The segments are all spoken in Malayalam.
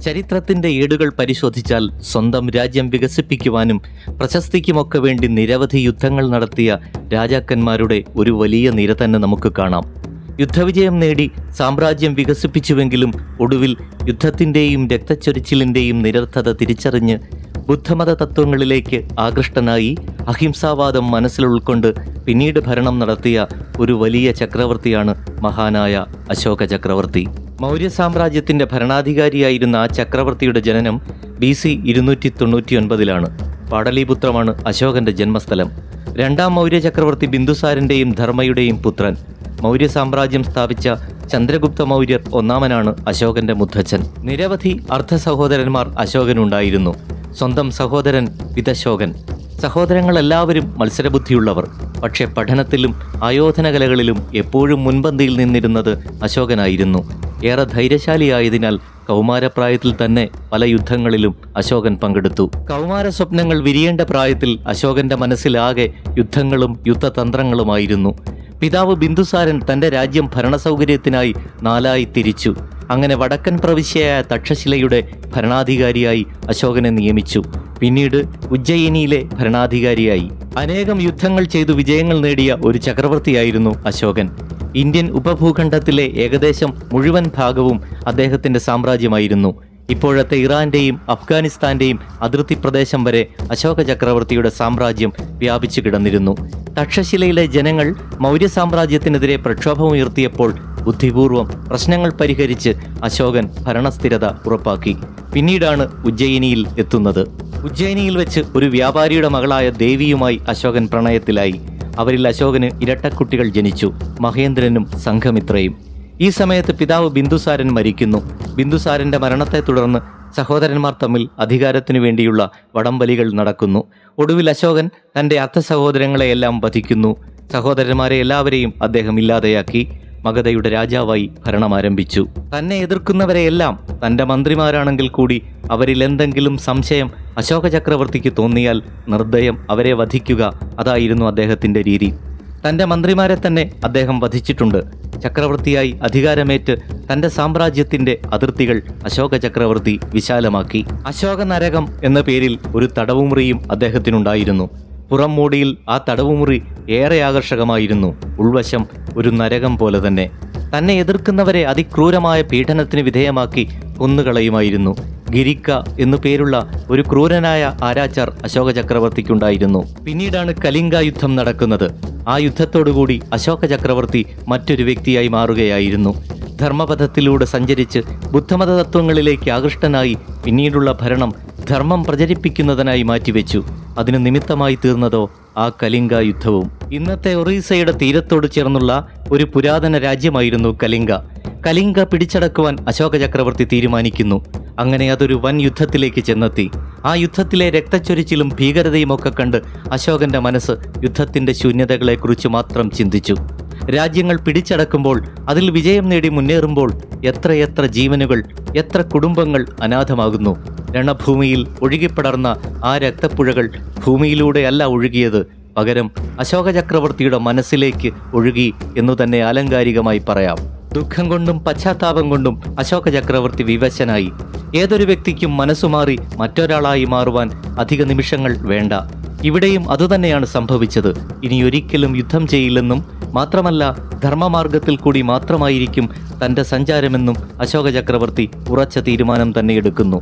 ചരിത്രത്തിന്റെ ഏടുകൾ പരിശോധിച്ചാൽ സ്വന്തം രാജ്യം വികസിപ്പിക്കുവാനും പ്രശസ്തിക്കുമൊക്കെ വേണ്ടി നിരവധി യുദ്ധങ്ങൾ നടത്തിയ രാജാക്കന്മാരുടെ ഒരു വലിയ നിര തന്നെ നമുക്ക് കാണാം. യുദ്ധവിജയം നേടി സാമ്രാജ്യം വികസിപ്പിച്ചുവെങ്കിലും ഒടുവിൽ യുദ്ധത്തിന്റെയും രക്തച്ചൊരിച്ചിലിന്റെയും നിരർത്ഥത തിരിച്ചറിഞ്ഞ് ബുദ്ധമത തത്വങ്ങളിലേക്ക് ആകൃഷ്ടനായി അഹിംസാവാദം മനസ്സിൽ ഉൾക്കൊണ്ട് പിന്നീട് ഭരണം നടത്തിയ ഒരു വലിയ ചക്രവർത്തിയാണ് മഹാനായ അശോക ചക്രവർത്തി മൗര്യ സാമ്രാജ്യത്തിന്റെ ഭരണാധികാരിയായിരുന്ന ആ ചക്രവർത്തിയുടെ ജനനം ബി സി ഇരുന്നൂറ്റി തൊണ്ണൂറ്റി ഒൻപതിലാണ് പാടലീപുത്രമാണ് അശോകന്റെ ജന്മസ്ഥലം. രണ്ടാം മൗര്യ ചക്രവർത്തി ബിന്ദുസാരന്റെയും ധർമ്മയുടെയും പുത്രൻ. മൗര്യ സാമ്രാജ്യം സ്ഥാപിച്ച ചന്ദ്രഗുപ്ത മൗര്യർ ഒന്നാമനാണ് അശോകന്റെ മുത്തച്ഛൻ. നിരവധി അർദ്ധ സഹോദരന്മാർ അശോകനുണ്ടായിരുന്നു. സ്വന്തം സഹോദരൻ വിതശോകൻ സഹോദരങ്ങളെല്ലാവരും മത്സരബുദ്ധിയുള്ളവർ. പക്ഷേ പഠനത്തിലും ആയോധനകലകളിലും എപ്പോഴും മുൻപന്തിയിൽ നിന്നിരുന്നത് അശോകനായിരുന്നു. ഏറെ ധൈര്യശാലിയായതിനാൽ കൗമാരപ്രായത്തിൽ തന്നെ പല യുദ്ധങ്ങളിലും അശോകൻ പങ്കെടുത്തു. കൗമാര സ്വപ്നങ്ങൾ വിരിയേണ്ട പ്രായത്തിൽ അശോകന്റെ മനസ്സിലാകെ യുദ്ധങ്ങളും യുദ്ധതന്ത്രങ്ങളുമായിരുന്നു. പിതാവ് ബിന്ദുസാരൻ തന്റെ രാജ്യം ഭരണസൗകര്യത്തിനായി നാലായി തിരിച്ചു. അങ്ങനെ വടക്കൻ പ്രവിശ്യയായ തക്ഷശിലയുടെ ഭരണാധികാരിയായി അശോകനെ നിയമിച്ചു. പിന്നീട് ഉജ്ജയിനിയിലെ ഭരണാധികാരിയായി. അനേകം യുദ്ധങ്ങൾ ചെയ്തു വിജയങ്ങൾ നേടിയ ഒരു ചക്രവർത്തിയായിരുന്നു അശോകൻ. ഇന്ത്യൻ ഉപഭൂഖണ്ഡത്തിലെ ഏകദേശം മുഴുവൻ ഭാഗവും അദ്ദേഹത്തിന്റെ സാമ്രാജ്യമായിരുന്നു. ഇപ്പോഴത്തെ ഇറാന്റെയും അഫ്ഗാനിസ്ഥാന്റെയും അതിർത്തി പ്രദേശം വരെ അശോക ചക്രവർത്തിയുടെ സാമ്രാജ്യം വ്യാപിച്ചു കിടന്നിരുന്നു. തക്ഷശിലയിലെ ജനങ്ങൾ മൗര്യ സാമ്രാജ്യത്തിനെതിരെ പ്രക്ഷോഭമുയർത്തിയപ്പോൾ ബുദ്ധിപൂർവം പ്രശ്നങ്ങൾ പരിഹരിച്ച് അശോകൻ ഭരണസ്ഥിരത ഉറപ്പാക്കി. പിന്നീടാണ് ഉജ്ജയിനിയിൽ എത്തുന്നത്. ഉജ്ജയിനിയിൽ വെച്ച് ഒരു വ്യാപാരിയുടെ മകളായ ദേവിയുമായി അശോകൻ പ്രണയത്തിലായി. അവരിൽ അശോകന് ഇരട്ടക്കുട്ടികൾ ജനിച്ചു. മഹേന്ദ്രനും സംഘമിത്രയും. ഈ സമയത്ത് പിതാവ് ബിന്ദുസാരൻ മരിക്കുന്നു. ബിന്ദുസാരന്റെ മരണത്തെ തുടർന്ന് സഹോദരന്മാർ തമ്മിൽ അധികാരത്തിനു വേണ്ടിയുള്ള വടംവലികൾ നടക്കുന്നു. ഒടുവിൽ അശോകൻ തന്റെ അർത്ഥ സഹോദരങ്ങളെയെല്ലാം വധിക്കുന്നു. സഹോദരന്മാരെ എല്ലാവരെയും അദ്ദേഹം ഇല്ലാതെയാക്കി. മഗധയുടെ രാജാവായി ഭരണം ആരംഭിച്ചു തന്നെ എതിർക്കുന്നവരെയെല്ലാം തന്റെ മന്ത്രിമാരാണെങ്കിൽ കൂടി അവരിൽ എന്തെങ്കിലും സംശയം അശോക ചക്രവർത്തിക്ക് തോന്നിയാൽ നിർദ്ദയം അവരെ വധിക്കുക അതായിരുന്നു അദ്ദേഹത്തിന്റെ രീതി. തന്റെ മന്ത്രിമാരെ തന്നെ അദ്ദേഹം വധിച്ചിട്ടുണ്ട്. ചക്രവർത്തിയായി അധികാരമേറ്റ് തന്റെ സാമ്രാജ്യത്തിന്റെ അതിർത്തികൾ അശോക ചക്രവർത്തി വിശാലമാക്കി. അശോക നരകം എന്ന പേരിൽ ഒരു തടവുമുറിയും അദ്ദേഹത്തിനുണ്ടായിരുന്നു. പുറം മൂടിയിൽ ആ തടവുമുറി ഏറെ ആകർഷകമായിരുന്നു. ഉൾവശം ഒരു നരകം പോലെ തന്നെ. തന്നെ എതിർക്കുന്നവരെ അതിക്രൂരമായ പീഡനത്തിന് വിധേയമാക്കി കൊന്നുകളയുമായിരുന്നു. ഗിരിക്ക എന്നു പേരുള്ള ഒരു ക്രൂരനായ ആരാച്ചാർ അശോക ചക്രവർത്തിക്കുണ്ടായിരുന്നു പിന്നീടാണ് കലിംഗ യുദ്ധം നടക്കുന്നത്. ആ യുദ്ധത്തോടുകൂടി അശോക ചക്രവർത്തി മറ്റൊരു വ്യക്തിയായി മാറുകയായിരുന്നു. ധർമ്മപഥത്തിലൂടെ സഞ്ചരിച്ച് ബുദ്ധമത തത്വങ്ങളിലേക്ക് ആകൃഷ്ടനായി പിന്നീടുള്ള ഭരണം ധർമ്മം പ്രചരിപ്പിക്കുന്നതിനായി മാറ്റിവെച്ചു. അതിന് നിമിത്തമായി തീർന്നതോ ആ കലിംഗ യുദ്ധവും. ഇന്നത്തെ ഒറീസയുടെ തീരത്തോട് ചേർന്നുള്ള ഒരു പുരാതന രാജ്യമായിരുന്നു കലിംഗ. കലിംഗ പിടിച്ചടക്കുവാൻ അശോക ചക്രവർത്തി തീരുമാനിക്കുന്നു. അങ്ങനെ അതൊരു വൻ യുദ്ധത്തിലേക്ക് ചെന്നെത്തി. ആ യുദ്ധത്തിലെ രക്തച്ചൊരിച്ചിലും ഭീകരതയും ഒക്കെ കണ്ട് അശോകന്റെ മനസ്സ് യുദ്ധത്തിന്റെ ശൂന്യതകളെക്കുറിച്ച് മാത്രം ചിന്തിച്ചു. രാജ്യങ്ങൾ പിടിച്ചടക്കുമ്പോൾ അതിൽ വിജയം നേടി മുന്നേറുമ്പോൾ എത്രയെത്ര ജീവനുകൾ എത്ര കുടുംബങ്ങൾ അനാഥമാകുന്നു. രണഭൂമിയിൽ ഒഴുകിപ്പടർന്ന ആ രക്തപ്പുഴകൾ ഭൂമിയിലൂടെയല്ല ഒഴുകിയത് പകരം അശോക ചക്രവർത്തിയുടെ മനസ്സിലേക്ക് ഒഴുകി എന്നു തന്നെ ആലങ്കാരികമായി പറയാം. ദുഃഖം കൊണ്ടും പശ്ചാത്താപം കൊണ്ടും അശോക ചക്രവർത്തി വിവശനായി. ഏതൊരു വ്യക്തിക്കും മനസ്സുമാറി മറ്റൊരാളായി മാറുവാൻ അധിക നിമിഷങ്ങൾ വേണ്ട. ഇവിടെയും അതുതന്നെയാണ് സംഭവിച്ചത്. ഇനിയൊരിക്കലും യുദ്ധം ചെയ്യില്ലെന്നും മാത്രമല്ല ധർമ്മമാർഗത്തിൽ കൂടി മാത്രമായിരിക്കും തന്റെ സഞ്ചാരമെന്നും അശോക ചക്രവർത്തി ഉറച്ച തീരുമാനം തന്നെ എടുക്കുന്നു.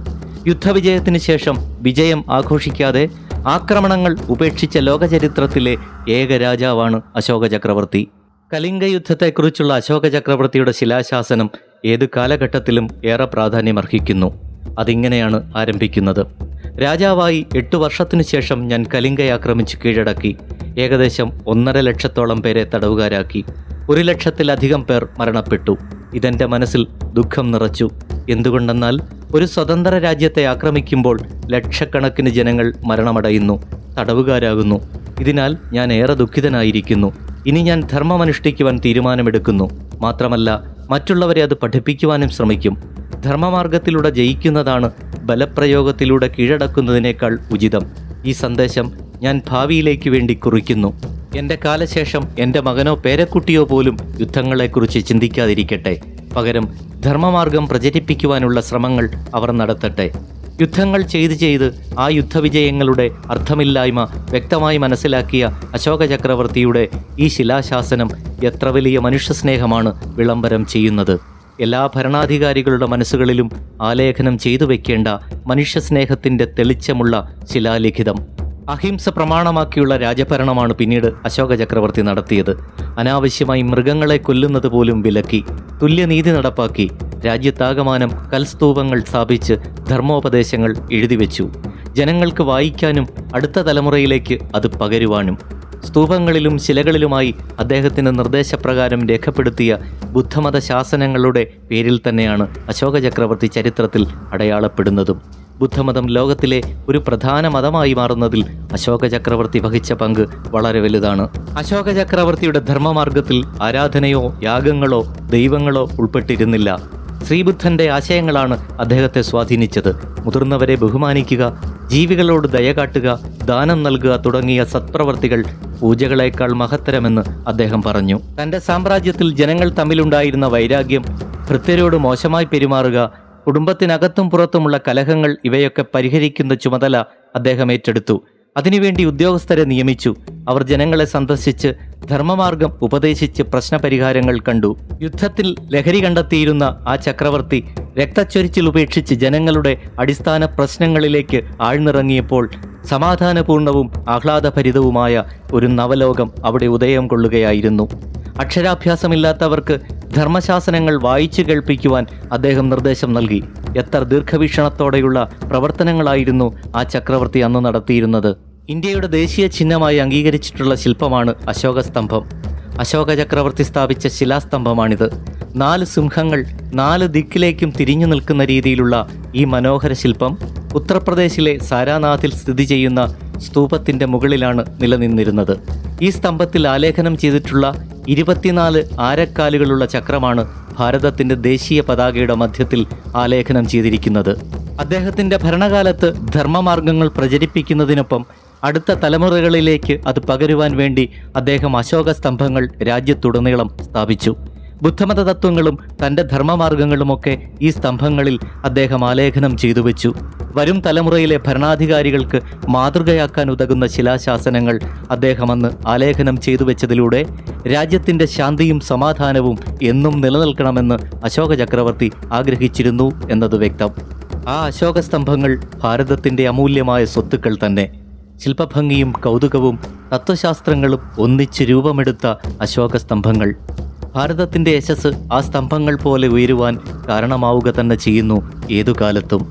യുദ്ധവിജയത്തിന് ശേഷം വിജയം ആഘോഷിക്കാതെ ആക്രമണങ്ങൾ ഉപേക്ഷിച്ച ലോകചരിത്രത്തിലെ ഏക രാജാവാണ് അശോക ചക്രവർത്തി. കലിംഗ യുദ്ധത്തെക്കുറിച്ചുള്ള അശോക ചക്രവർത്തിയുടെ ശിലാശാസനം ഏത് കാലഘട്ടത്തിലും ഏറെ പ്രാധാന്യമർഹിക്കുന്നു. അതിങ്ങനെയാണ് ആരംഭിക്കുന്നത്. രാജാവായി എട്ടു വർഷത്തിനു ശേഷം ഞാൻ കലിംഗയെ ആക്രമിച്ച് കീഴടക്കി. ഏകദേശം ഒന്നര ലക്ഷത്തോളം പേരെ തടവുകാരാക്കി. ഒരു ലക്ഷത്തിലധികം പേർ മരണപ്പെട്ടു. ഇതെന്റെ മനസ്സിൽ ദുഃഖം നിറച്ചു. എന്തുകൊണ്ടെന്നാൽ ഒരു സ്വതന്ത്ര രാജ്യത്തെ ആക്രമിക്കുമ്പോൾ ലക്ഷക്കണക്കിന് ജനങ്ങൾ മരണമടയുന്നു തടവുകാരാകുന്നു. ഇതിനാൽ ഞാൻ ഏറെ ദുഃഖിതനായിരിക്കുന്നു. ഇനി ഞാൻ ധർമ്മമനുഷ്ഠിക്കുവാൻ തീരുമാനമെടുക്കുന്നു. മാത്രമല്ല മറ്റുള്ളവരെ അത് പഠിപ്പിക്കുവാനും ശ്രമിക്കും. ധർമ്മമാർഗത്തിലൂടെ ജയിക്കുന്നതാണ് ബലപ്രയോഗത്തിലൂടെ കീഴടക്കുന്നതിനേക്കാൾ ഉചിതം. ഈ സന്ദേശം ഞാൻ ഭാവിയിലേക്ക് വേണ്ടി കുറിക്കുന്നു. എന്റെ കാലശേഷം എന്റെ മകനോ പേരക്കുട്ടിയോ പോലും യുദ്ധങ്ങളെക്കുറിച്ച് ചിന്തിക്കാതിരിക്കട്ടെ. പകരം ധർമ്മമാർഗം പ്രചരിപ്പിക്കുവാനുള്ള ശ്രമങ്ങൾ അവർ നടത്തട്ടെ. യുദ്ധങ്ങൾ ചെയ്ത് ചെയ്ത് ആ യുദ്ധവിജയങ്ങളുടെ അർത്ഥമില്ലായ്മ വ്യക്തമായി മനസ്സിലാക്കിയ അശോക ചക്രവർത്തിയുടെ ഈ ശിലാശാസനം എത്ര വലിയ മനുഷ്യസ്നേഹമാണ് വിളംബരം ചെയ്യുന്നത്. എല്ലാ ഭരണാധികാരികളുടെ മനസ്സുകളിലും ആലേഖനം ചെയ്തു വെക്കേണ്ട മനുഷ്യസ്നേഹത്തിന്റെ തെളിച്ചമുള്ള ശിലാലിഖിതം. അഹിംസ പ്രമാണമാക്കിയുള്ള രാജഭരണമാണ് പിന്നീട് അശോക ചക്രവർത്തി നടത്തിയത്. അനാവശ്യമായി മൃഗങ്ങളെ കൊല്ലുന്നത് പോലും വിലക്കി തുല്യനീതി നടപ്പാക്കി രാജ്യത്താകമാനം കൽസ്തൂപങ്ങൾ സ്ഥാപിച്ച് ധർമ്മോപദേശങ്ങൾ എഴുതിവെച്ചു ജനങ്ങൾക്ക് വായിക്കാനും അടുത്ത തലമുറയിലേക്ക് അത് പകരുവാനും സ്തൂപങ്ങളിലും ശിലകളിലുമായി അദ്ദേഹത്തിന്റെ നിർദ്ദേശപ്രകാരം രേഖപ്പെടുത്തിയ ബുദ്ധമത ശാസനങ്ങളുടെ പേരിൽ തന്നെയാണ് അശോക ചക്രവർത്തി ചരിത്രത്തിൽ അടയാളപ്പെടുന്നതും. ബുദ്ധമതം ലോകത്തിലെ ഒരു പ്രധാന മതമായി മാറുന്നതിൽ അശോക ചക്രവർത്തി വഹിച്ച പങ്ക് വളരെ വലുതാണ്. അശോക ചക്രവർത്തിയുടെ ധർമ്മമാർഗത്തിൽ ആരാധനയോ യാഗങ്ങളോ ദൈവങ്ങളോ ഉൾപ്പെട്ടിരുന്നില്ല. ശ്രീബുദ്ധന്റെ ആശയങ്ങളാണ് അദ്ദേഹത്തെ സ്വാധീനിച്ചത്. മുതിർന്നവരെ ബഹുമാനിക്കുക ജീവികളോട് ദയ കാട്ടുക ദാനം നൽകുക തുടങ്ങിയ സത്പ്രവർത്തികൾ പൂജകളേക്കാൾ മഹത്തരമെന്ന് അദ്ദേഹം പറഞ്ഞു. തന്റെ സാമ്രാജ്യത്തിൽ ജനങ്ങൾ തമ്മിലുണ്ടായിരുന്ന വൈരാഗ്യം ഭൃത്യരോട് മോശമായി പെരുമാറുക കുടുംബത്തിനകത്തും പുറത്തുമുള്ള കലഹങ്ങൾ ഇവയൊക്കെ പരിഹരിക്കുന്ന ചുമതല അദ്ദേഹം ഏറ്റെടുത്തു. അതിനുവേണ്ടി ഉദ്യോഗസ്ഥരെ നിയമിച്ചു. അവർ ജനങ്ങളെ സന്ദർശിച്ച് ധർമ്മമാർഗം ഉപദേശിച്ച് പ്രശ്നപരിഹാരങ്ങൾ കണ്ടു. യുദ്ധത്തിൽ ലഹരി കണ്ടെത്തിയിരുന്ന ആ ചക്രവർത്തി രക്തച്ചൊരിച്ചിൽ ഉപേക്ഷിച്ച് ജനങ്ങളുടെ അടിസ്ഥാന പ്രശ്നങ്ങളിലേക്ക് ആഴ്ന്നിറങ്ങിയപ്പോൾ സമാധാനപൂർണവും ആഹ്ലാദഭരിതവുമായ ഒരു നവലോകം അവിടെ ഉദയം കൊള്ളുകയായിരുന്നു. അക്ഷരാഭ്യാസമില്ലാത്തവർക്ക് ധർമ്മശാസനങ്ങൾ വായിച്ചു കേൾപ്പിക്കുവാൻ അദ്ദേഹം നിർദ്ദേശം നൽകി. എത്ര ദീർഘവീക്ഷണത്തോടെയുള്ള പ്രവർത്തനങ്ങളായിരുന്നു ആ ചക്രവർത്തി അന്ന് നടത്തിയിരുന്നത്. ഇന്ത്യയുടെ ദേശീയ ചിഹ്നമായി അംഗീകരിച്ചിട്ടുള്ള ശില്പമാണ് അശോക സ്തംഭം അശോക ചക്രവർത്തി സ്ഥാപിച്ച ശിലാസ്തംഭമാണിത്. നാല് സിംഹങ്ങൾ നാല് ദിക്കിലേക്കും തിരിഞ്ഞു നിൽക്കുന്ന രീതിയിലുള്ള ഈ മനോഹര ശില്പം ഉത്തർപ്രദേശിലെ സാരാനാഥിൽ സ്ഥിതി ചെയ്യുന്ന സ്തൂപത്തിന്റെ മുകളിലാണ് നിലനിന്നിരുന്നത്. ഈ സ്തംഭത്തിൽ ആലേഖനം ചെയ്തിട്ടുള്ള ഇരുപത്തിനാല് ആരക്കാലുകളുള്ള ചക്രമാണ് ഭാരതത്തിന്റെ ദേശീയ പതാകയുടെ മധ്യത്തിൽ ആലേഖനം ചെയ്തിരിക്കുന്നത്. അദ്ദേഹത്തിന്റെ ഭരണകാലത്ത് ധർമ്മമാർഗങ്ങൾ പ്രചരിപ്പിക്കുന്നതിനൊപ്പം അടുത്ത തലമുറകളിലേക്ക് അത് പകരുവാൻ വേണ്ടി അദ്ദേഹം അശോക സ്തംഭങ്ങൾ രാജ്യത്തുടനീളം സ്ഥാപിച്ചു. ബുദ്ധമത തത്വങ്ങളും തന്റെ ധർമ്മമാർഗങ്ങളുമൊക്കെ ഈ സ്തംഭങ്ങളിൽ അദ്ദേഹം ആലേഖനം ചെയ്തു വെച്ചു. വരും തലമുറയിലെ ഭരണാധികാരികൾക്ക് മാതൃകയാക്കാൻ ഉതകുന്ന ശിലാശാസനങ്ങൾ അദ്ദേഹം അന്ന് ആലേഖനം ചെയ്തു വെച്ചതിലൂടെ രാജ്യത്തിന്റെ ശാന്തിയും സമാധാനവും എന്നും നിലനിൽക്കണമെന്ന് അശോക ചക്രവർത്തി ആഗ്രഹിച്ചിരുന്നു എന്നത് വ്യക്തം. ആ അശോക സ്തംഭങ്ങൾ ഭാരതത്തിന്റെ അമൂല്യമായ സ്വത്തുക്കൾ തന്നെ. ശില്പഭംഗിയും കൗതുകവും തത്വശാസ്ത്രങ്ങളും ഒന്നിച്ച് രൂപമെടുത്ത അശോക സ്തംഭങ്ങൾ ഭാരതത്തിന്റെ യശസ് ആ സ്തംഭങ്ങൾ പോലെ ഉയരുവാൻ കാരണമാവുക തന്നെ ചെയ്യുന്നു ഏതു കാലത്തും